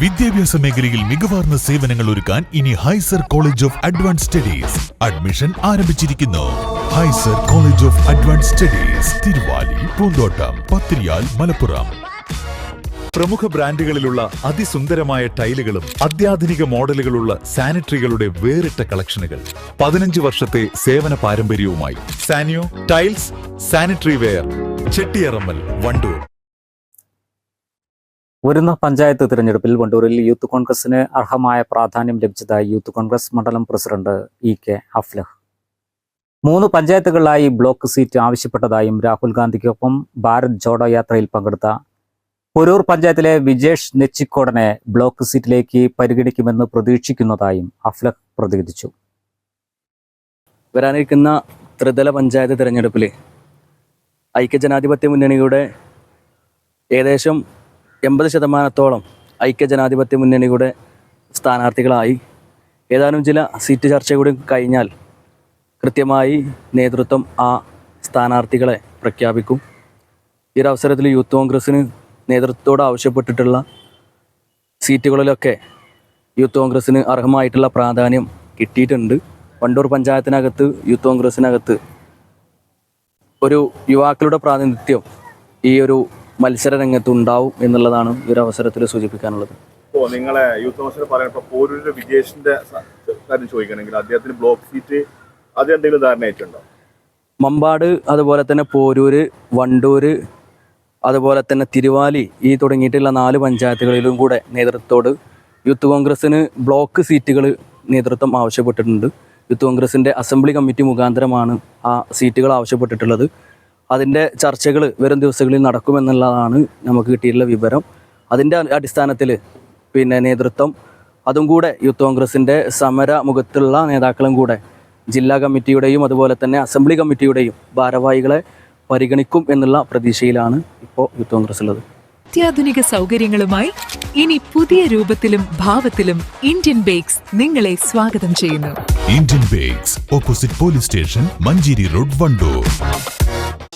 വിദ്യാഭ്യാസ മേഖലയിൽ മികവാർന്ന സേവനങ്ങൾ ഒരുക്കാൻ ഇനി ഹൈസർ college of advance studies admission ആരംഭിച്ചിരിക്കുന്നു. ഹൈസർ college of advance studies Thiruvali Poonthottam Pathiriyal Malappuram. പ്രമുഖ ബ്രാൻഡുകളിലുള്ള അതിസുന്ദരമായ ടൈലുകളും അത്യാധുനിക മോഡലുകളുള്ള സാനിറ്ററികളുടെ വേറിട്ട കളക്ഷനുകൾ. പതിനഞ്ച് വർഷത്തെ സേവന പാരമ്പര്യവുമായി Sanio tiles sanitary ware Chettiyarammal Wandoor. വരുന്ന പഞ്ചായത്ത് തിരഞ്ഞെടുപ്പിൽ വണ്ടൂരിൽ യൂത്ത് കോൺഗ്രസിന് അർഹമായ പ്രാധാന്യം ലഭിച്ചതായി യൂത്ത് കോൺഗ്രസ് മണ്ഡലം പ്രസിഡന്റ് ഇ കെ അഫ്ലഹ്. മൂന്ന് പഞ്ചായത്തുകളിലായി ബ്ലോക്ക് സീറ്റ് ആവശ്യപ്പെട്ടതായും രാഹുൽ ഗാന്ധിക്കൊപ്പം ഭാരത് ജോഡോ യാത്രയിൽ പങ്കെടുത്ത പൊരൂർ പഞ്ചായത്തിലെ വിജേഷ് നെച്ചിക്കോടനെ ബ്ലോക്ക് സീറ്റിലേക്ക് പരിഗണിക്കുമെന്ന് പ്രതീക്ഷിക്കുന്നതായും അഫ്ലഹ് പ്രതികരിച്ചു. വരാനിരിക്കുന്ന ത്രിതല പഞ്ചായത്ത് തിരഞ്ഞെടുപ്പിൽ ഐക്യജനാധിപത്യ മുന്നണിയുടെ ഏകദേശം എൺപത് ശതമാനത്തോളം ഐക്യജനാധിപത്യ മുന്നണിയുടെ സ്ഥാനാർത്ഥികളായി. ഏതാനും ചില സീറ്റ് ചർച്ച കൂടി കഴിഞ്ഞാൽ കൃത്യമായി നേതൃത്വം ആ സ്ഥാനാർത്ഥികളെ പ്രഖ്യാപിക്കും. ഈ അവസരത്തിൽ യൂത്ത് കോൺഗ്രസ്സിന് നേതൃത്വത്തോട് ആവശ്യപ്പെട്ടിട്ടുള്ള സീറ്റുകളിലൊക്കെ യൂത്ത് കോൺഗ്രസ്സിന് അർഹമായിട്ടുള്ള പ്രാധാന്യം കിട്ടിയിട്ടുണ്ട്. വണ്ടൂർ പഞ്ചായത്തിനകത്ത് യൂത്ത് കോൺഗ്രസ്സിനകത്ത് ഒരു യുവാക്കളുടെ പ്രാതിനിധ്യം ഈ ഒരു മത്സര രംഗത്ത് ഉണ്ടാവും എന്നുള്ളതാണ് ഈ ഒരു അവസരത്തിൽ സൂചിപ്പിക്കാനുള്ളത്. ഓ നിങ്ങളെ യൂത്ത് മത്സരം പറയുമ്പോൾ പോരൂരിലെ വിജേഷിന്റെ കാര്യം ചോദിക്കണമെങ്കിൽ അദ്ദേഹത്തിന് ബ്ലോക്ക് സീറ്റ് അത് എന്തെങ്കിലും ധാരണയായിട്ടുണ്ടോ മമ്പാട് അതുപോലെ തന്നെ പോരൂര് വണ്ടൂര് അതുപോലെ തന്നെ തിരുവാലി ഈ തുടങ്ങിയിട്ടുള്ള നാല് പഞ്ചായത്തുകളിലും കൂടെ നേതൃത്വത്തോട് യൂത്ത് കോൺഗ്രസ്സിന് ബ്ലോക്ക് സീറ്റുകൾ നേതൃത്വം ആവശ്യപ്പെട്ടിട്ടുണ്ട്. യൂത്ത് കോൺഗ്രസിന്റെ അസംബ്ലി കമ്മിറ്റി മുഖാന്തരമാണ് ആ സീറ്റുകൾ ആവശ്യപ്പെട്ടിട്ടുള്ളത്. അതിന്റെ ചർച്ചകൾ വരും ദിവസങ്ങളിൽ നടക്കുമെന്നുള്ളതാണ് നമുക്ക് കിട്ടിയിട്ടുള്ള വിവരം. അതിന്റെ അടിസ്ഥാനത്തിൽ പിന്നെ നേതൃത്വം അതും കൂടെ യൂത്ത് കോൺഗ്രസിന്റെ സമര മുഖത്തുള്ള നേതാക്കളും കൂടെ ജില്ലാ കമ്മിറ്റിയുടെയും അതുപോലെ തന്നെ അസംബ്ലി കമ്മിറ്റിയുടെയും ഭാരവാഹികളെ പരിഗണിക്കും എന്നുള്ള പ്രതീക്ഷയിലാണ് ഇപ്പോൾ യൂത്ത് കോൺഗ്രസ് ഉള്ളത് അത്യാധുനിക സൗകര്യങ്ങളുമായി ഇനി പുതിയ രൂപത്തിലും ഭാവത്തിലും ഇന്ത്യൻ ബേക്സ് നിങ്ങളെ സ്വാഗതം ചെയ്യുന്നു. Indian Bakes opposite police station Manjeri road Wandoor.